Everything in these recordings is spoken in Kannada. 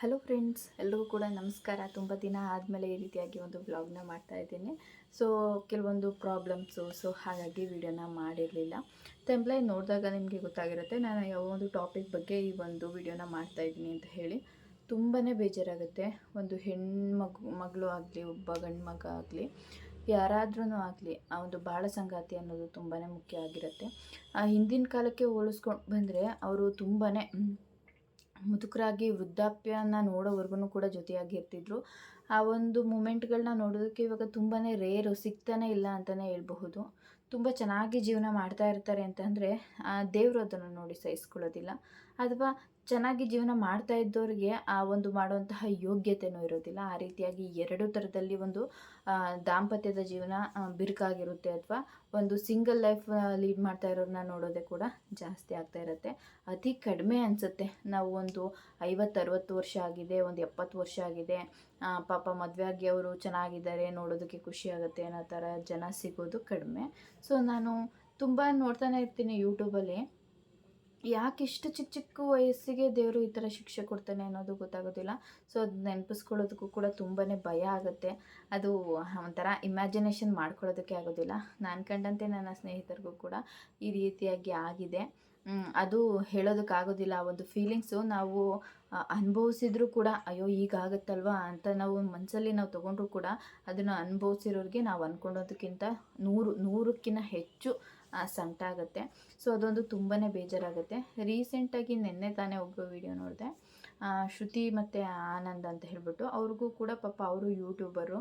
ಹಲೋ ಫ್ರೆಂಡ್ಸ್ ಎಲ್ರಿಗೂ ಕೂಡ ನಮಸ್ಕಾರ. ತುಂಬ ದಿನ ಆದಮೇಲೆ ಈ ರೀತಿಯಾಗಿ ಒಂದು ವ್ಲಾಗ್ನ ಮಾಡ್ತಾ ಇದ್ದೀನಿ. ಸೊ ಕೆಲವೊಂದು ಪ್ರಾಬ್ಲಮ್ಸು ಸೊ ಹಾಗಾಗಿ ವಿಡಿಯೋನ ಮಾಡಿರಲಿಲ್ಲ. ಎಂಪ್ಲಾಯ್ ನೋಡಿದಾಗ ನಿಮಗೆ ಗೊತ್ತಾಗಿರುತ್ತೆ, ನಾನು ಯಾವ ಒಂದು ಟಾಪಿಕ್ ಬಗ್ಗೆ ಈ ಒಂದು ವಿಡಿಯೋನ ಮಾಡ್ತಾ ಇದ್ದೀನಿ ಅಂತ ಹೇಳಿ. ತುಂಬಾ ಬೇಜಾರಾಗುತ್ತೆ. ಒಂದು ಹೆಣ್ಮಗು, ಮಗಳು ಆಗಲಿ, ಒಬ್ಬ ಗಂಡು ಮಗ ಆಗಲಿ ಯಾರಾದ್ರೂ ಆಗಲಿ, ಆ ಒಂದು ಬಾಳ ಸಂಗಾತಿ ಅನ್ನೋದು ತುಂಬಾ ಮುಖ್ಯ ಆಗಿರುತ್ತೆ. ಆ ಹಿಂದಿನ ಕಾಲಕ್ಕೆ ಹೋಲಿಸ್ಕೊಂಡು ಬಂದರೆ, ಅವರು ತುಂಬಾ ಮುದುಕರಾಗಿ ವೃದ್ಧಾಪ್ಯನ ನೋಡೋವರೆಗೂ ಕೂಡ ಜೊತೆಯಾಗಿ ಇರ್ತಿದ್ರು. ಆ ಒಂದು ಮೂಮೆಂಟ್ಗಳನ್ನ ನೋಡೋದಕ್ಕೆ ಇವಾಗ ತುಂಬಾ ರೇರು, ಸಿಗ್ತಾನೆ ಇಲ್ಲ ಅಂತಲೇ ಹೇಳ್ಬಹುದು. ತುಂಬ ಚೆನ್ನಾಗಿ ಜೀವನ ಮಾಡ್ತಾ ಇರ್ತಾರೆ ಅಂತಂದರೆ ದೇವರು ಅದನ್ನು ನೋಡಿ ಸಹಿಸ್ಕೊಳ್ಳೋದಿಲ್ಲ. ಅಥವಾ ಚೆನ್ನಾಗಿ ಜೀವನ ಮಾಡ್ತಾ ಇದ್ದವ್ರಿಗೆ ಆ ಒಂದು ಮಾಡುವಂತಹ ಯೋಗ್ಯತೆಯೂ ಇರೋದಿಲ್ಲ. ಆ ರೀತಿಯಾಗಿ ಎರಡು ಥರದಲ್ಲಿ ಒಂದು ದಾಂಪತ್ಯದ ಜೀವನ ಬಿರುಕಾಗಿರುತ್ತೆ ಅಥವಾ ಒಂದು ಸಿಂಗಲ್ ಲೈಫ್ ಲೀಡ್ ಮಾಡ್ತಾ ಇರೋರನ್ನ ನೋಡೋದೇ ಕೂಡ ಜಾಸ್ತಿ ಆಗ್ತಾ ಇರುತ್ತೆ. ಅತಿ ಕಡಿಮೆ ಅನಿಸುತ್ತೆ. ನಾವು ಒಂದು ಐವತ್ತು ಅರುವತ್ತು ವರ್ಷ ಆಗಿದೆ, ಒಂದು ಎಪ್ಪತ್ತು ವರ್ಷ ಆಗಿದೆ ಪಾಪ ಮದುವೆ ಆಗಿ ಅವರು ಚೆನ್ನಾಗಿದ್ದಾರೆ, ನೋಡೋದಕ್ಕೆ ಖುಷಿ ಆಗುತ್ತೆ ಅನ್ನೋ ಥರ ಜನ ಸಿಗೋದು ಕಡಿಮೆ. ಸೊ, ನಾನು ತುಂಬ ನೋಡ್ತಾನೆ ಇರ್ತೀನಿ ಯೂಟ್ಯೂಬಲ್ಲಿ ಯಾಕೆ ಇಷ್ಟು ಚಿಕ್ಕ ಚಿಕ್ಕ ವಯಸ್ಸಿಗೆ ದೇವರು ಈ ಥರ ಶಿಕ್ಷೆ ಕೊಡ್ತಾನೆ ಅನ್ನೋದು ಗೊತ್ತಾಗೋದಿಲ್ಲ. ಸೊ ಅದು ನೆನಪಿಸ್ಕೊಳ್ಳೋದಕ್ಕೂ ಕೂಡ ತುಂಬಾ ಭಯ ಆಗುತ್ತೆ. ಅದು ಒಂಥರ ಇಮ್ಯಾಜಿನೇಷನ್ ಮಾಡ್ಕೊಳ್ಳೋದಕ್ಕೆ ಆಗೋದಿಲ್ಲ. ನಾನು ಕಂಡಂತೆ ನನ್ನ ಸ್ನೇಹಿತರಿಗೂ ಕೂಡ ಈ ರೀತಿಯಾಗಿ ಆಗಿದೆ. ಅದು ಹೇಳೋದಕ್ಕಾಗೋದಿಲ್ಲ. ಆ ಒಂದು ಫೀಲಿಂಗ್ಸು ನಾವು ಅನುಭವಿಸಿದ್ರೂ ಕೂಡ ಅಯ್ಯೋ ಈಗಾಗತ್ತಲ್ವಾ ಅಂತ ನಾವು ಮನಸ್ಸಲ್ಲಿ ನಾವು ತೊಗೊಂಡ್ರು ಕೂಡ ಅದನ್ನು ಅನುಭವಿಸಿರೋರಿಗೆ ನಾವು ಅಂದ್ಕೊಂಡೋದಕ್ಕಿಂತ ನೂರು, ನೂರಕ್ಕಿಂತ ಹೆಚ್ಚು ಸಂಕಟ ಆಗುತ್ತೆ. ಸೊ ಅದೊಂದು ತುಂಬಾ ಬೇಜಾರಾಗುತ್ತೆ. ರೀಸೆಂಟಾಗಿ ನಿನ್ನೆ ತಾನೇ ಒಬ್ಬರು ವಿಡಿಯೋ ನೋಡಿದೆ. ಶ್ರುತಿ ಮತ್ತು ಆನಂದ್ ಅಂತ ಹೇಳ್ಬಿಟ್ಟು ಅವ್ರಿಗೂ ಕೂಡ ಪಾಪ ಅವರು ಯೂಟ್ಯೂಬರು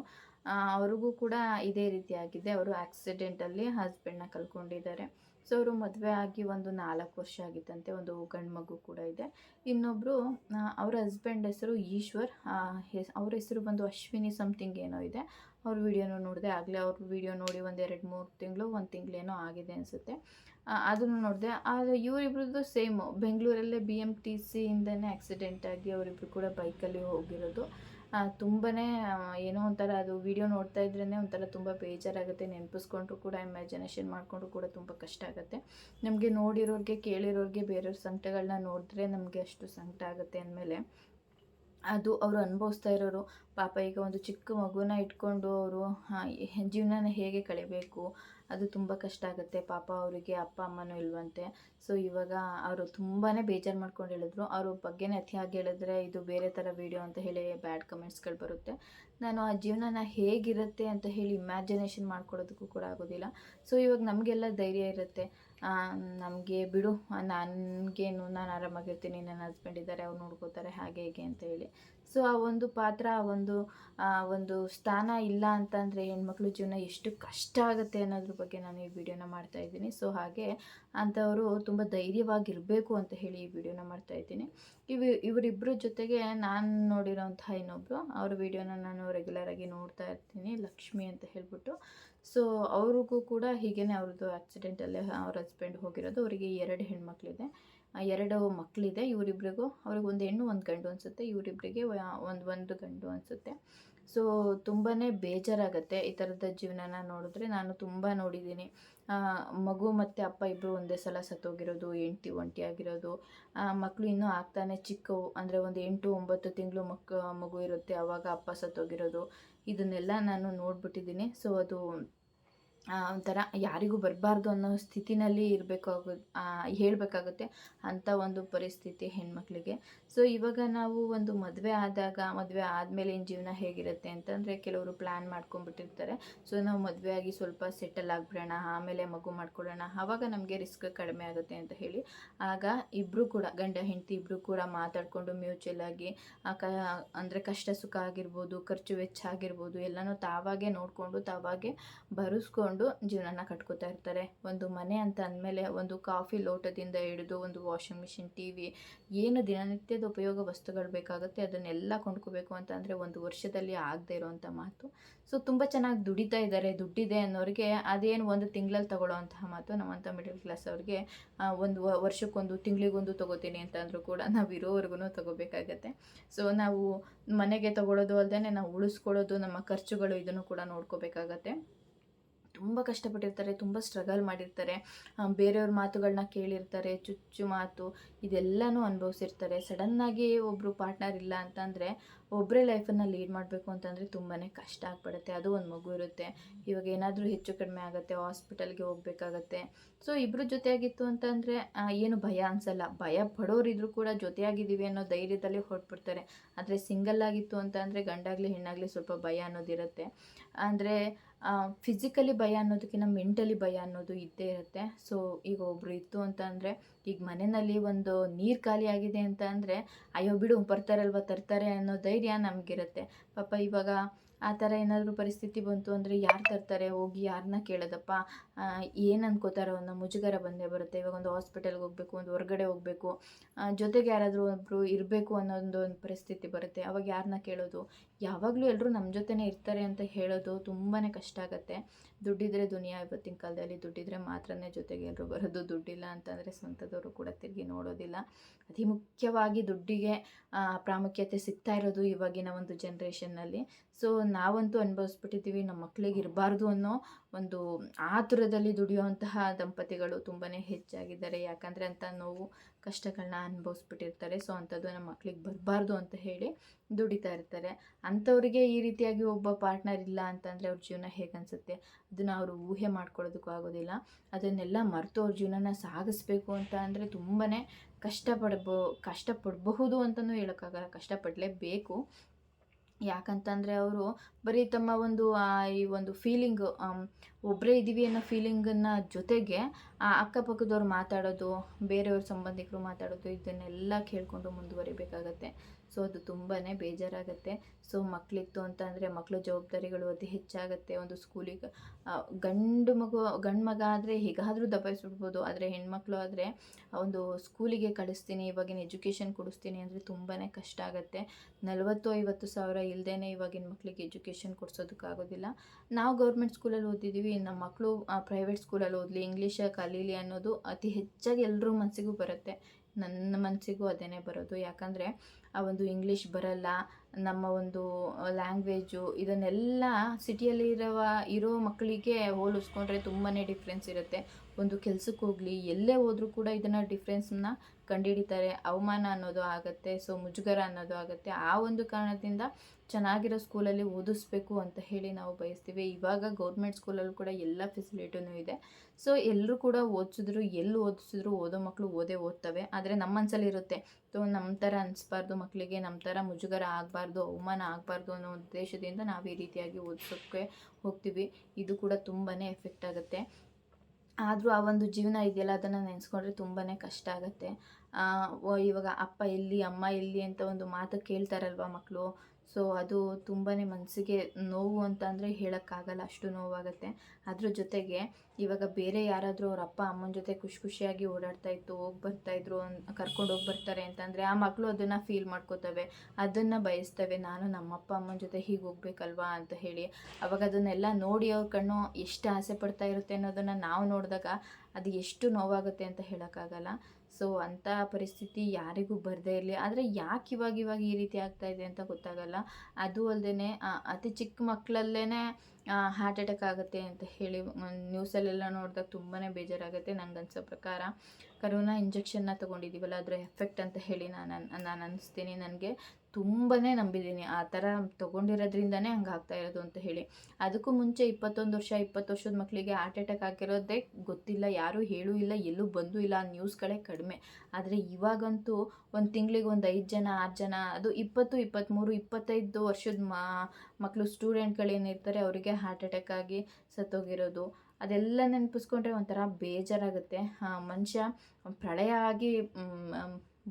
ಅವ್ರಿಗೂ ಕೂಡ ಇದೇ ರೀತಿ ಆಗಿದೆ. ಅವರು ಆಕ್ಸಿಡೆಂಟಲ್ಲಿ ಹಸ್ಬೆಂಡ್ನ ಕಳ್ಕೊಂಡಿದ್ದಾರೆ ಸೊ ಅವರು ಮದುವೆ ಆಗಿ ಒಂದು ನಾಲ್ಕು ವರ್ಷ ಆಗಿತ್ತಂತೆ ಒಂದು ಗಂಡು ಮಗು ಕೂಡ ಇದೆ. ಇನ್ನೊಬ್ಬರು ಅವ್ರ ಹಸ್ಬೆಂಡ್ ಹೆಸರು ಈಶ್ವರ್. ಅವ್ರ ಹೆಸರು ಬಂದು ಅಶ್ವಿನಿ ಸಮಥಿಂಗ್ ಏನೋ ಇದೆ. ಅವ್ರ ವಿಡಿಯೋನೂ ನೋಡಿದೆ. ಆಗಲೇ ಅವ್ರ ವಿಡಿಯೋ ನೋಡಿ ಒಂದು ಎರಡು ಮೂರು ತಿಂಗಳು, ಒಂದು ತಿಂಗಳೇನೋ ಆಗಿದೆ ಅನಿಸುತ್ತೆ. ಅದನ್ನು ನೋಡಿದೆ. ಆದರೆ ಇವರಿಬ್ರದ್ದು ಸೇಮು ಬೆಂಗಳೂರಲ್ಲೇ ಬಿ ಎಂ ಟಿ ಸಿಯಿಂದನೇ ಆಕ್ಸಿಡೆಂಟ್ ಆಗಿ ಅವರಿಬ್ರು ಕೂಡ ಬೈಕಲ್ಲಿ ಹೋಗಿರೋದು. ತುಂಬಾ ಏನೋ ಒಂಥರ ಅದು ವಿಡಿಯೋ ನೋಡ್ತಾ ಇದ್ರೇ ಒಂಥರ ತುಂಬ ಬೇಜಾರಾಗುತ್ತೆ. ನೆನಪಿಸ್ಕೊಂಡ್ರು ಕೂಡ ಇಮ್ಯಾಜಿನೇಷನ್ ಮಾಡಿಕೊಂಡ್ರು ಕೂಡ ತುಂಬ ಕಷ್ಟ ಆಗುತ್ತೆ. ನಮಗೆ ನೋಡಿರೋರಿಗೆ, ಕೇಳಿರೋರಿಗೆ ಬೇರೆಯವ್ರ ಸಂಕಟಗಳನ್ನ ನೋಡಿದ್ರೆ ನಮಗೆ ಅಷ್ಟು ಸಂಕಟ ಆಗುತ್ತೆ ಅಂದಮೇಲೆ. ಅದು ಅವರು ಅನುಭವಿಸ್ತಾ ಇರೋರು. ಪಾಪ ಈಗ ಒಂದು ಚಿಕ್ಕ ಮಗುನ ಇಟ್ಕೊಂಡು ಅವರು ಜೀವನನ ಹೇಗೆ ಕಳಿಬೇಕು, ಅದು ತುಂಬ ಕಷ್ಟ ಆಗುತ್ತೆ. ಪಾಪ ಅವರಿಗೆ ಅಪ್ಪ ಅಮ್ಮನೂ ಇಲ್ವಂತೆ. ಸೊ ಇವಾಗ ಅವರು ತುಂಬಾ ಬೇಜಾರು ಮಾಡ್ಕೊಂಡು ಹೇಳಿದ್ರು. ಅವ್ರ ಬಗ್ಗೆನೇ ಅತಿಯಾಗಿ ಹೇಳಿದ್ರೆ ಇದು ಬೇರೆ ಥರ ವೀಡಿಯೋ ಅಂತ ಹೇಳಿ ಬ್ಯಾಡ್ ಕಮೆಂಟ್ಸ್ಗಳು ಬರುತ್ತೆ. ನಾನು ಆ ಜೀವನನ ಹೇಗಿರುತ್ತೆ ಅಂತ ಹೇಳಿ ಇಮ್ಯಾಜಿನೇಷನ್ ಮಾಡ್ಕೊಳ್ಳೋದಕ್ಕೂ ಕೂಡ ಆಗೋದಿಲ್ಲ. ಸೊ ಇವಾಗ ನಮಗೆಲ್ಲ ಧೈರ್ಯ ಇರುತ್ತೆ. ನಮಗೆ ಬಿಡು ನನಗೇನು, ನಾನು ಆರಾಮಾಗಿರ್ತೀನಿ ನನ್ನ ಹಸ್ಬೆಂಡ್ ಇದ್ದಾರೆ ಅವ್ರು ನೋಡ್ಕೋತಾರೆ, ಹಾಗೆ ಹೇಗೆ ಅಂತ ಹೇಳಿ. ಸೊ ಆ ಒಂದು ಪಾತ್ರ, ಆ ಒಂದು ಒಂದು ಸ್ಥಾನ ಇಲ್ಲ ಅಂತಂದರೆ ಹೆಣ್ಮಕ್ಳ ಜೀವನ ಎಷ್ಟು ಕಷ್ಟ ಆಗುತ್ತೆ ಅನ್ನೋದ್ರ ಬಗ್ಗೆ ನಾನು ಈ ವಿಡಿಯೋನ ಮಾಡ್ತಾ ಇದ್ದೀನಿ. ಸೊ ಹಾಗೆ ಅಂಥವರು ತುಂಬ ಧೈರ್ಯವಾಗಿರಬೇಕು ಅಂತ ಹೇಳಿ ಈ ವಿಡಿಯೋನ ಮಾಡ್ತಾ ಇದ್ದೀನಿ. ಇವ ಇವರಿಬ್ಬರ ಜೊತೆಗೆ ನಾನು ನೋಡಿರೋಂತಹ ಇನ್ನೊಬ್ಬರು ಅವ್ರ ವಿಡಿಯೋನ ನಾನು ರೆಗ್ಯುಲರಾಗಿ ನೋಡ್ತಾ ಇರ್ತೀನಿ, ಲಕ್ಷ್ಮಿ ಅಂತ ಹೇಳ್ಬಿಟ್ಟು. ಸೊ ಅವ್ರಿಗೂ ಕೂಡ ಹೀಗೇ ಅವ್ರದ್ದು ಆಕ್ಸಿಡೆಂಟಲ್ಲೇ ಅವ್ರ ಹಸ್ಬೆಂಡ್ ಹೋಗಿರೋದು. ಅವರಿಗೆ ಎರಡು ಹೆಣ್ಮಕ್ಳಿದೆ. ಎರಡು ಮಕ್ಕಳಿದೆ ಇವರಿಬ್ರಿಗೂ. ಅವ್ರಿಗೆ ಒಂದು ಹೆಣ್ಣು, ಒಂದು ಗಂಡು ಅನಿಸುತ್ತೆ. ಇವರಿಬ್ಬರಿಗೆ ಒಂದು ಒಂದು ಗಂಡು ಅನಿಸುತ್ತೆ. ಸೊ ತುಂಬಾ ಬೇಜಾರಾಗುತ್ತೆ ಈ ಥರದ ಜೀವನನ ನೋಡಿದ್ರೆ. ನಾನು ತುಂಬ ನೋಡಿದ್ದೀನಿ. ಮಗು ಮತ್ತು ಅಪ್ಪ ಇಬ್ಬರು ಒಂದೇ ಸಲ ಸತ್ತೋಗಿರೋದು, ಹೆಂಡ್ತಿ ಒಂಟಿಯಾಗಿರೋದು ಮಕ್ಕಳು ಇನ್ನೂ ಆಗ್ತಾನೆ ಚಿಕ್ಕವು ಅಂದರೆ ಒಂದು ಎಂಟು, ಒಂಬತ್ತು ತಿಂಗಳು ಮಕ್ಕ ಮಗು ಇರುತ್ತೆ. ಆವಾಗ ಅಪ್ಪ ಸತ್ತೋಗಿರೋದು. ಇದನ್ನೆಲ್ಲ ನಾನು ನೋಡ್ಬಿಟ್ಟಿದ್ದೀನಿ. ಸೊ ಅದು ಒಂಥರ ಯಾರಿಗೂ ಬರಬಾರ್ದು ಅನ್ನೋ ಸ್ಥಿತಿನಲ್ಲಿ ಇರಬೇಕಾಗ ಹೇಳಬೇಕಾಗುತ್ತೆ ಅಂಥ ಒಂದು ಪರಿಸ್ಥಿತಿ ಹೆಣ್ಮಕ್ಳಿಗೆ. ಸೊ ಇವಾಗ ನಾವು ಒಂದು ಮದುವೆ ಆದಾಗ, ಮದುವೆ ಆದಮೇಲೆ ಏನು ಜೀವನ ಹೇಗಿರುತ್ತೆ ಅಂತಂದರೆ ಕೆಲವರು ಪ್ಲ್ಯಾನ್ ಮಾಡ್ಕೊಂಡ್ಬಿಟ್ಟಿರ್ತಾರೆ. ಸೊ ನಾವು ಮದುವೆ ಆಗಿ ಸ್ವಲ್ಪ ಸೆಟಲ್ ಆಗಿಬಿಡೋಣ, ಆಮೇಲೆ ಮಗು ಮಾಡ್ಕೊಳ್ಳೋಣ ಆವಾಗ ನಮಗೆ ರಿಸ್ಕ್ ಕಡಿಮೆ ಆಗುತ್ತೆ ಅಂತ ಹೇಳಿ. ಆಗ ಇಬ್ಬರು ಕೂಡ, ಗಂಡ, ಹೆಂಡತಿ ಇಬ್ಬರು ಕೂಡ ಮಾತಾಡಿಕೊಂಡು ಮ್ಯೂಚುವಲ್ ಆಗಿ ಕ, ಅಂದರೆ ಕಷ್ಟ ಸುಖ ಆಗಿರ್ಬೋದು, ಖರ್ಚು ವೆಚ್ಚ ಆಗಿರ್ಬೋದು, ಎಲ್ಲನೂ ತಾವಾಗೆ ನೋಡಿಕೊಂಡು, ತಾವಾಗೆ ಬರೆಸ್ಕೊಂಡು ಜೀವನನ ಕಟ್ಕೋತಾ ಇರ್ತಾರೆ. ಒಂದು ಮನೆ ಅಂತ ಅಂದಮೇಲೆ ಒಂದು ಕಾಫಿ ಲೋಟದಿಂದ ಹಿಡಿದು ಒಂದು ವಾಷಿಂಗ್ ಮಿಷಿನ್ ಟಿ ವಿ ಏನು ದಿನನಿತ್ಯದ ಉಪಯೋಗ ವಸ್ತುಗಳು ಬೇಕಾಗುತ್ತೆ ಅದನ್ನೆಲ್ಲ ಕೊಂಡ್ಕೋಬೇಕು ಅಂತ ಅಂದರೆ ಒಂದು ವರ್ಷದಲ್ಲಿ ಆಗದೆ ಇರೋವಂಥ ಮಾತು. ಸೊ, ತುಂಬ ಚೆನ್ನಾಗಿ ದುಡಿತಾ ಇದ್ದಾರೆ. ದುಡ್ಡಿದೆ ಅನ್ನೋರಿಗೆ ಅದೇನು ಒಂದು ತಿಂಗಳಲ್ಲಿ ತಗೊಳ್ಳೋ ಅಂತಹ ಮಾತು ನಮ್ಮಂಥ ಮಿಡಲ್ ಕ್ಲಾಸ್ ಅವ್ರಿಗೆ ಒಂದು ವರ್ಷಕ್ಕೊಂದು ತಿಂಗಳಿಗೊಂದು ತೊಗೋತೀನಿ ಅಂತ ಅಂದರೂ ಕೂಡ ನಾವು ಇರೋವರೆಗೂ ತೊಗೋಬೇಕಾಗತ್ತೆ. ಸೊ, ನಾವು ಮನೆಗೆ ತಗೊಳ್ಳೋದು ಅಲ್ಲದೆ ನಾವು ಉಳಿಸ್ಕೊಳ್ಳೋದು, ನಮ್ಮ ಖರ್ಚುಗಳು ಇದನ್ನು ಕೂಡ ನೋಡ್ಕೋಬೇಕಾಗತ್ತೆ. ತುಂಬ ಕಷ್ಟಪಟ್ಟಿರ್ತಾರೆ, ತುಂಬ ಸ್ಟ್ರಗಲ್ ಮಾಡಿರ್ತಾರೆ. ಬೇರೆಯವ್ರ ಮಾತುಗಳನ್ನ ಕೇಳಿರ್ತಾರೆ, ಚುಚ್ಚು ಮಾತು ಇದೆಲ್ಲನೂ ಅನುಭವಿಸಿರ್ತಾರೆ. ಸಡನ್ನಾಗಿ ಒಬ್ಬರು ಪಾರ್ಟ್ನರ್ ಇಲ್ಲ ಅಂತಂದರೆ ಒಬ್ಬರೇ ಲೈಫನ್ನು ಲೀಡ್ ಮಾಡಬೇಕು ಅಂತಂದರೆ ತುಂಬಾ ಕಷ್ಟ ಆಗ್ಬಿಡುತ್ತೆ. ಅದು ಒಂದು ಮಗು ಇರುತ್ತೆ. ಇವಾಗ ಏನಾದರೂ ಹೆಚ್ಚು ಕಡಿಮೆ ಆಗುತ್ತೆ ಹಾಸ್ಪಿಟಲ್ಗೆ ಹೋಗ್ಬೇಕಾಗತ್ತೆ. ಸೊ ಇಬ್ಬರು ಜೊತೆಯಾಗಿತ್ತು ಅಂತಂದರೆ ಏನು ಭಯ ಅನಿಸಲ್ಲ. ಭಯ ಪಡೋರಿದ್ರು ಕೂಡ ಜೊತೆಯಾಗಿದ್ದೀವಿ ಅನ್ನೋ ಧೈರ್ಯದಲ್ಲಿ ಹೊರಟ್ಬಿಡ್ತಾರೆ. ಆದರೆ ಸಿಂಗಲ್ ಆಗಿತ್ತು ಅಂತ ಅಂದರೆ ಗಂಡಾಗಲಿ, ಹೆಣ್ಣಾಗಲಿ ಸ್ವಲ್ಪ ಭಯ ಅನ್ನೋದಿರುತ್ತೆ. ಅಂದರೆ ಫಿಸಿಕಲಿ ಭಯ ಅನ್ನೋದಕ್ಕಿಂತ ಮೆಂಟಲಿ ಭಯ ಅನ್ನೋದು ಇದ್ದೇ ಇರುತ್ತೆ. ಸೊ ಈಗ ಒಬ್ಬರು ಇತ್ತು ಅಂತ ಅಂದರೆ, ಈಗ ಮನೆಯಲ್ಲಿ ಒಂದು ನೀರು ಖಾಲಿ ಆಗಿದೆ ಅಂತ ಅಂದರೆ, ಅಯ್ಯೋ ಬಿಡು, ಬರ್ತಾರಲ್ವ, ತರ್ತಾರೆ ಅನ್ನೋ ಧೈರ್ಯ ನಮಗಿರುತ್ತೆ. ಪಾಪ ಇವಾಗ ಆ ಥರ ಏನಾದರೂ ಪರಿಸ್ಥಿತಿ ಬಂತು ಅಂದರೆ ಯಾರು ತರ್ತಾರೆ? ಹೋಗಿ ಯಾರನ್ನ ಕೇಳೋದಪ್ಪ? ಏನು ಅನ್ಕೋತಾರೋ ಅನ್ನೋ ಮುಜುಗರ ಬಂದೇ ಬರುತ್ತೆ. ಇವಾಗ ಒಂದು ಹಾಸ್ಪಿಟಲ್ಗೆ ಹೋಗಬೇಕು, ಒಂದು ಹೊರಗಡೆ ಹೋಗಬೇಕು. ಜೊತೆಗೆ ಯಾರಾದರೂ ಒಬ್ಬರು ಇರಬೇಕು ಅನ್ನೋದೊಂದು ಒಂದು ಪರಿಸ್ಥಿತಿ ಬರುತ್ತೆ. ಅವಾಗ ಯಾರನ್ನ ಕೇಳೋದು? ಯಾವಾಗಲೂ ಎಲ್ಲರೂ ನಮ್ಮ ಜೊತೆನೇ ಇರ್ತಾರೆ ಅಂತ ಹೇಳೋದು ತುಂಬಾ ಕಷ್ಟ ಆಗುತ್ತೆ. ದುಡ್ಡಿದ್ರೆ ದುನಿಯಾ ಇವತ್ತಿನ ಕಾಲದಲ್ಲಿ, ದುಡ್ಡಿದ್ರೆ ಮಾತ್ರನೇ ಜೊತೆಗೆ ಎಲ್ಲರೂ ಬರೋದು. ದುಡ್ಡಿಲ್ಲ ಅಂತಂದರೆ ಸ್ವಂತದವರು ಕೂಡ ತಿರುಗಿ ನೋಡೋದಿಲ್ಲ. ಅತಿ ಮುಖ್ಯವಾಗಿ ದುಡ್ಡಿಗೆ ಪ್ರಾಮುಖ್ಯತೆ ಸಿಗ್ತಾ ಇರೋದು ಇವಾಗಿನ ಒಂದು ಜನ್ರೇಷನ್ನಲ್ಲಿ ಸೊ ನಾವಂತೂ ಅನುಭವಿಸ್ಬಿಟ್ಟಿದ್ದೀವಿ ನಮ್ಮ ಮಕ್ಕಳಿಗೆ ಇರಬಾರ್ದು ಅನ್ನೋ ಒಂದು ಆತುರದಲ್ಲಿ ದುಡಿಯುವಂತಹ ದಂಪತಿಗಳು ತುಂಬಾ ಹೆಚ್ಚಾಗಿದ್ದಾರೆ. ಯಾಕಂದರೆ ಅಂಥ ನೋವು ಕಷ್ಟಗಳನ್ನ ಅನುಭವಿಸ್ಬಿಟ್ಟಿರ್ತಾರೆ. ಸೊ ಅಂಥದ್ದು ನಮ್ಮ ಮಕ್ಳಿಗೆ ಬರಬಾರ್ದು ಅಂತ ಹೇಳಿ ದುಡಿತಾ ಇರ್ತಾರೆ. ಅಂಥವ್ರಿಗೆ ಈ ರೀತಿಯಾಗಿ ಒಬ್ಬ ಪಾರ್ಟ್ನರ್ ಇಲ್ಲ ಅಂತಂದರೆ ಅವ್ರ ಜೀವನ ಹೇಗೆ ಅನಿಸುತ್ತೆ ಅದನ್ನು ಅವರು ಊಹೆ ಮಾಡ್ಕೊಳ್ಳೋದಕ್ಕೂ ಆಗೋದಿಲ್ಲ. ಅದನ್ನೆಲ್ಲ ಮರೆತು ಅವ್ರ ಜೀವನನ ಸಾಗಿಸ್ಬೇಕು ಅಂತ ಅಂದರೆ ತುಂಬಾ ಕಷ್ಟಪಡ್ಬೋ, ಕಷ್ಟಪಡಬಹುದು ಅಂತಲೂ ಹೇಳೋಕ್ಕಾಗಲ್ಲ. ಕಷ್ಟಪಡಲೇಬೇಕು. ಯಾಕಂತಂದರೆ ಅವರು ಬರೀ ತಮ್ಮ ಒಂದು ಈ ಒಂದು ಫೀಲಿಂಗು ಒಬ್ಬರೇ ಇದ್ದೀವಿ ಅನ್ನೋ ಫೀಲಿಂಗನ್ನ ಜೊತೆಗೆ ಆ ಅಕ್ಕಪಕ್ಕದವ್ರು ಮಾತಾಡೋದು, ಬೇರೆಯವ್ರ ಸಂಬಂಧಿಕರು ಮಾತಾಡೋದು, ಇದನ್ನೆಲ್ಲ ಕೇಳಿಕೊಂಡು ಮುಂದುವರಿಬೇಕಾಗತ್ತೆ. ಸೊ ಅದು ತುಂಬಾ ಬೇಜಾರಾಗುತ್ತೆ. ಸೊ ಮಕ್ಕಳಿತ್ತು ಅಂತ ಅಂದರೆ ಮಕ್ಕಳ ಜವಾಬ್ದಾರಿಗಳು ಅತಿ ಹೆಚ್ಚಾಗುತ್ತೆ. ಒಂದು ಸ್ಕೂಲಿಗೆ ಗಂಡು ಮಗು, ಗಂಡು ಮಗ ಆದರೆ ಹೇಗಾದರೂ ದಬಾಯಿಸ್ಬಿಡ್ಬೋದು. ಆದರೆ ಹೆಣ್ಮಕ್ಳು ಆದರೆ ಒಂದು ಸ್ಕೂಲಿಗೆ ಕಳಿಸ್ತೀನಿ, ಇವಾಗಿನ ಎಜುಕೇಷನ್ ಕೊಡಿಸ್ತೀನಿ ಅಂದರೆ ತುಂಬಾ ಕಷ್ಟ ಆಗುತ್ತೆ. ನಲವತ್ತು, ಐವತ್ತು ಸಾವಿರ ಇಲ್ಲದೇ ಇವಾಗಿನ ಮಕ್ಕಳಿಗೆ ಎಜುಕೇಷನ್ ಕೊಡಿಸೋದಕ್ಕಾಗೋದಿಲ್ಲ. ನಾವು ಗೌರ್ಮೆಂಟ್ ಸ್ಕೂಲಲ್ಲಿ ಓದಿದ್ದೀವಿ ನಮ್ಮ ಮಕ್ಕಳು ಪ್ರೈವೇಟ್ ಸ್ಕೂಲಲ್ಲಿ ಓದಲಿ ಇಂಗ್ಲೀಷ ಕಲೀಲಿ ಅನ್ನೋದು ಅತಿ ಹೆಚ್ಚಾಗಿ ಎಲ್ಲರೂ ಮನಸ್ಸಿಗೂ ಬರುತ್ತೆ. ನನ್ನ ಮನಸ್ಸಿಗೂ ಅದೇ ಬರೋದು. ಯಾಕಂದರೆ ಆ ಒಂದು ಇಂಗ್ಲೀಷ್ ಬರಲ್ಲ. ನಮ್ಮ ಒಂದು ಲ್ಯಾಂಗ್ವೇಜು ಇದನ್ನೆಲ್ಲ ಸಿಟಿಯಲ್ಲಿ ಇರುವ, ಇರೋ ಮಕ್ಕಳಿಗೆ ಹೋಲಿಸ್ಕೊಂಡ್ರೆ ತುಂಬಾ ಡಿಫ್ರೆನ್ಸ್ ಇರುತ್ತೆ. ಒಂದು ಕೆಲಸಕ್ಕೆ ಹೋಗಲಿ, ಎಲ್ಲೇ ಹೋದರೂ ಕೂಡ ಇದನ್ನು ಡಿಫ್ರೆನ್ಸ್ನ ಕಂಡುಹಿಡಿತಾರೆ ಅವಮಾನ ಅನ್ನೋದು ಆಗುತ್ತೆ ಸೊ ಮುಜುಗರ ಅನ್ನೋದು ಆಗುತ್ತೆ. ಆ ಒಂದು ಕಾರಣದಿಂದ ಚೆನ್ನಾಗಿರೋ ಸ್ಕೂಲಲ್ಲಿ ಓದಿಸ್ಬೇಕು ಅಂತ ಹೇಳಿ ನಾವು ಬಯಸ್ತೀವಿ. ಇವಾಗ ಗೌರ್ಮೆಂಟ್ ಸ್ಕೂಲಲ್ಲೂ ಕೂಡ ಎಲ್ಲ ಫೆಸಿಲಿಟಿನೂ ಇದೆ. ಸೊ ಎಲ್ಲರೂ ಕೂಡ ಓದಿಸಿದ್ರು, ಎಲ್ಲಿ ಓದಿಸಿದ್ರು ಓದೋ ಮಕ್ಕಳು ಓದೇ ಓದ್ತವೆ. ಆದರೆ ನಮ್ಮ ಇರುತ್ತೆ. ಸೊ ನಮ್ಮ ಥರ ಅನಿಸ್ಬಾರ್ದು ಮಕ್ಕಳಿಗೆ ನಮ್ಮ ಥರ ಮುಜುಗರ ಆಗಬಾರ್ದು, ಅವಮಾನ ಆಗಬಾರ್ದು ಅನ್ನೋ ಉದ್ದೇಶದಿಂದ ನಾವು ಈ ರೀತಿಯಾಗಿ ಓದಿಸೋಕ್ಕೆ ಹೋಗ್ತೀವಿ. ಇದು ಕೂಡ ತುಂಬಾ ಎಫೆಕ್ಟ್ ಆಗುತ್ತೆ. ಆದರೂ ಆ ಒಂದು ಜೀವನ ಇದೆಯಲ್ಲ, ಅದನ್ನು ನೆನೆಸ್ಕೊಂಡ್ರೆ ತುಂಬಾ ಕಷ್ಟ ಆಗುತ್ತೆ. ಇವಾಗ ಅಪ್ಪ ಎಲ್ಲಿ, ಅಮ್ಮ ಎಲ್ಲಿ ಅಂತ ಒಂದು ಮಾತು ಕೇಳ್ತಾರಲ್ವ ಮಕ್ಕಳು ಸೊ ಅದು ತುಂಬಾ ಮನಸ್ಸಿಗೆ ನೋವು ಅಂತ ಅಂದರೆ ಹೇಳೋಕ್ಕಾಗಲ್ಲ, ಅಷ್ಟು ನೋವಾಗುತ್ತೆ. ಅದ್ರ ಜೊತೆಗೆ ಇವಾಗ ಬೇರೆ ಯಾರಾದರೂ ಅವ್ರ ಅಪ್ಪ, ಅಮ್ಮನ ಜೊತೆ ಖುಷಿ ಖುಷಿಯಾಗಿ ಓಡಾಡ್ತಾ ಇತ್ತು, ಹೋಗಿ ಬರ್ತಾಯಿದ್ರು ಕರ್ಕೊಂಡು ಹೋಗಿ ಬರ್ತಾರೆ ಅಂತಂದರೆ ಆ ಮಕ್ಕಳು ಅದನ್ನು ಫೀಲ್ ಮಾಡ್ಕೋತವೆ. ಅದನ್ನು ಬಯಸ್ತವೆ. ನಾನು ನಮ್ಮ ಅಪ್ಪ, ಅಮ್ಮನ ಜೊತೆ ಹೀಗೆ ಹೋಗ್ಬೇಕಲ್ವಾ ಅಂತ ಹೇಳಿ ಅವಾಗ ಅದನ್ನೆಲ್ಲ ನೋಡಿ ಅವ್ರ ಕಣ್ಣು ಎಷ್ಟು ಆಸೆ ಪಡ್ತಾ ಇರುತ್ತೆ ಅನ್ನೋದನ್ನು ನಾವು ನೋಡಿದಾಗ ಅದು ಎಷ್ಟು ನೋವಾಗುತ್ತೆ ಅಂತ ಹೇಳೋಕ್ಕಾಗಲ್ಲ. ಸೊ ಅಂಥ ಪರಿಸ್ಥಿತಿ ಯಾರಿಗೂ ಬರದೇ ಇರಲಿ. ಆದರೆ ಯಾಕೆ ಇವಾಗ ಇವಾಗ ಈ ರೀತಿ ಆಗ್ತಾ ಇದೆ ಅಂತ ಗೊತ್ತಾಗಲ್ಲ. ಅದು ಅಲ್ಲದೆ ಅತಿ ಚಿಕ್ಕ ಮಕ್ಕಳಲ್ಲೇ ಹಾರ್ಟ್ ಅಟ್ಯಾಕ್ ಆಗುತ್ತೆ ಅಂತ ಹೇಳಿ ನ್ಯೂಸಲ್ಲೆಲ್ಲ ನೋಡಿದಾಗ ತುಂಬಾ ಬೇಜಾರಾಗುತ್ತೆ ನಂಗೆ ಅನ್ಸೋ ಪ್ರಕಾರ. ಕರೋನಾ ಇಂಜೆಕ್ಷನ್ನ ತೊಗೊಂಡಿದ್ದೀವಲ್ಲ ಅದರ ಎಫೆಕ್ಟ್ ಅಂತ ಹೇಳಿ ನಾನು ನಾನು ಅನ್ನಿಸ್ತೀನಿ ನನಗೆ. ತುಂಬಾ ನಂಬಿದ್ದೀನಿ. ಆ ಥರ ತೊಗೊಂಡಿರೋದ್ರಿಂದನೇ ಹಂಗೆ ಆಗ್ತಾ ಇರೋದು ಅಂತ ಹೇಳಿ. ಅದಕ್ಕೂ ಮುಂಚೆ ಇಪ್ಪತ್ತೊಂದು ವರ್ಷ, ಇಪ್ಪತ್ತು ವರ್ಷದ ಮಕ್ಕಳಿಗೆ ಹಾರ್ಟ್ ಅಟ್ಯಾಕ್ ಆಗಿರೋದೇ ಗೊತ್ತಿಲ್ಲ, ಯಾರೂ ಹೇಳೂ ಇಲ್ಲ, ಎಲ್ಲೂ ಬಂದೂ ಇಲ್ಲ, ಆ ನ್ಯೂಸ್ಗಳೇ ಕಡಿಮೆ. ಆದರೆ ಇವಾಗಂತೂ ಒಂದು ತಿಂಗಳಿಗೆ ಒಂದು ಐದು ಜನ, ಆರು ಜನ, ಅದು ಇಪ್ಪತ್ತು ಇಪ್ಪತ್ತ್ಮೂರು ಇಪ್ಪತ್ತೈದು ವರ್ಷದ ಮಕ್ಕಳು ಸ್ಟೂಡೆಂಟ್ಗಳೇನಿರ್ತಾರೆ ಅವರಿಗೆ ಹಾರ್ಟ್ ಅಟ್ಯಾಕ್ ಆಗಿ ಸತ್ತೋಗಿರೋದು. ಅದೆಲ್ಲ ನೆನಪಿಸ್ಕೊಂಡ್ರೆ ಒಂಥರ ಬೇಜಾರಾಗುತ್ತೆ. ಮನುಷ್ಯ ಪ್ರಳಯ ಆಗಿ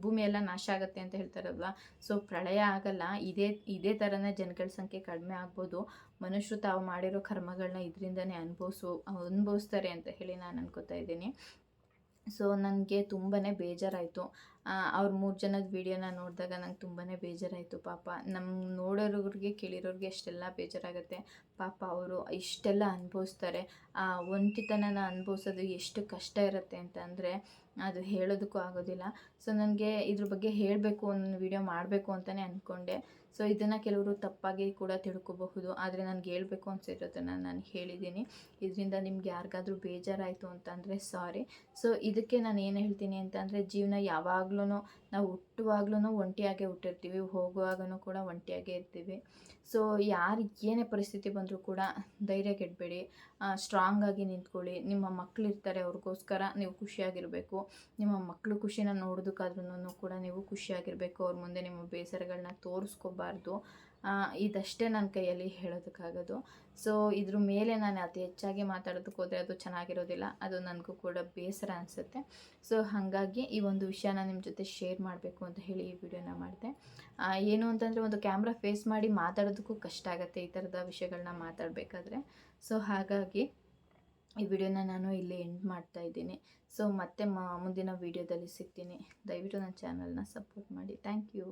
ಭೂಮಿಯೆಲ್ಲ ನಾಶ ಆಗುತ್ತೆ ಅಂತ ಹೇಳ್ತಾರಲ್ವ? ಸೊ, ಪ್ರಳಯ ಆಗಲ್ಲ. ಇದೇ ಇದೇ ಥರನೇ ಜನಗಳ ಸಂಖ್ಯೆ ಕಡಿಮೆ ಆಗ್ಬೋದು. ಮನುಷ್ಯರು ತಾವು ಮಾಡಿರೋ ಕರ್ಮಗಳನ್ನ ಇದರಿಂದನೇ ಅನುಭವಿಸು, ಅನುಭವಿಸ್ತಾರೆ ಅಂತ ಹೇಳಿ ನಾನು ಅನ್ಕೋತಾ ಇದ್ದೀನಿ. ಸೊ ನನಗೆ ತುಂಬಾ ಬೇಜಾರಾಯಿತು. ಅವ್ರ ಮೂರು ಜನದ ವೀಡಿಯೋನ ನೋಡಿದಾಗ ನಂಗೆ ತುಂಬಾ ಬೇಜಾರಾಯಿತು, ಪಾಪ. ನಮ್ಮ ನೋಡೋರಿಗೆ, ಕೇಳಿರೋರಿಗೆ ಅಷ್ಟೆಲ್ಲ ಬೇಜಾರಾಗುತ್ತೆ. ಪಾಪ, ಅವರು ಇಷ್ಟೆಲ್ಲ ಅನುಭವಿಸ್ತಾರೆ. ಆ ಒಂಟಿತನನ ಅನುಭವಿಸೋದು ಎಷ್ಟು ಕಷ್ಟ ಇರುತ್ತೆ ಅಂತ ಅಂದರೆ ಅದು ಹೇಳೋದಕ್ಕೂ ಆಗೋದಿಲ್ಲ. ಸೊ ನನಗೆ ಇದ್ರ ಬಗ್ಗೆ ಹೇಳಬೇಕು ಒಂದು ವಿಡಿಯೋ ಮಾಡಬೇಕು ಅಂತಲೇ ಅಂದ್ಕೊಂಡೆ ಸೊ ಇದನ್ನು ಕೆಲವರು ತಪ್ಪಾಗಿ ಕೂಡ ತಿಳ್ಕೊಬಹುದು. ಆದರೆ ನನಗೆ ಹೇಳಬೇಕು ಅನಿಸಿರೋದನ್ನು ನಾನು ಹೇಳಿದ್ದೀನಿ. ಇದರಿಂದ ನಿಮ್ಗೆ ಯಾರಿಗಾದ್ರೂ ಬೇಜಾರಾಯಿತು ಅಂತಂದರೆ ಸಾರಿ ಸೊ ಇದಕ್ಕೆ ನಾನು ಏನು ಹೇಳ್ತೀನಿ ಅಂತಂದರೆ ಜೀವನ ಯಾವಾಗ್ಲೂ ನಾವು ಹುಟ್ಟುವಾಗ್ಲೂ ಒಂಟಿಯಾಗೆ ಹುಟ್ಟಿರ್ತೀವಿ ಹೋಗುವಾಗಲೂ ಕೂಡ ಒಂಟಿಯಾಗೆ ಇರ್ತೀವಿ. ಸೊ ಯಾರು ಏನೇ ಪರಿಸ್ಥಿತಿ ಬಂದರೂ ಕೂಡ ಧೈರ್ಯ ಕೆಡಬೇಡಿ ಸ್ಟ್ರಾಂಗಾಗಿ ನಿಂತ್ಕೊಳ್ಳಿ. ನಿಮ್ಮ ಮಕ್ಕಳು ಇರ್ತಾರೆ ಅವ್ರಿಗೋಸ್ಕರ ನೀವು ಖುಷಿಯಾಗಿರಬೇಕು. ನಿಮ್ಮ ಮಕ್ಕಳು ಖುಷಿನ ನೋಡೋದಕ್ಕಾದ್ರೂ ಕೂಡ ನೀವು ಖುಷಿಯಾಗಿರಬೇಕು. ಅವ್ರ ಮುಂದೆ ನಿಮ್ಮ ಬೇಸರಗಳನ್ನ ತೋರಿಸ್ಕೋಬಾರ್ದು. ಇದಷ್ಟೇ ನನ್ನ ಕೈಯಲ್ಲಿ ಹೇಳೋದಕ್ಕಾಗೋದು. ಸೊ ಇದ್ರ ಮೇಲೆ ನಾನು ಅತಿ ಹೆಚ್ಚಾಗಿ ಮಾತಾಡೋದಕ್ಕೆ ಹೋದರೆ ಅದು ಚೆನ್ನಾಗಿರೋದಿಲ್ಲ. ಅದು ನನಗೂ ಕೂಡ ಬೇಸರ ಅನಿಸುತ್ತೆ. ಸೊ ಹಾಗಾಗಿ ಈ ಒಂದು ವಿಷಯನ ನಿಮ್ಮ ಜೊತೆ ಶೇರ್ ಮಾಡಬೇಕು ಅಂತ ಹೇಳಿ ಈ ವಿಡಿಯೋನ ಮಾಡಿದೆ. ಏನು ಅಂತಂದರೆ ಒಂದು ಕ್ಯಾಮ್ರಾ ಫೇಸ್ ಮಾಡಿ ಮಾತಾಡೋದಕ್ಕೂ ಕಷ್ಟ ಆಗುತ್ತೆ ಈ ಥರದ ವಿಷಯಗಳನ್ನ ಮಾತಾಡಬೇಕಾದ್ರೆ. ಸೊ ಹಾಗಾಗಿ ಈ ವಿಡಿಯೋನ ನಾನು ಇಲ್ಲಿ ಎಂಡ್ ಮಾಡ್ತಾ ಇದ್ದೀನಿ. ಸೊ ಮತ್ತೆ ಮುಂದಿನ ವಿಡಿಯೋದಲ್ಲಿ ಸಿಗ್ತೀನಿ. ದಯವಿಟ್ಟು ನನ್ನ ಚಾನಲ್ನ ಸಪೋರ್ಟ್ ಮಾಡಿ. Thank you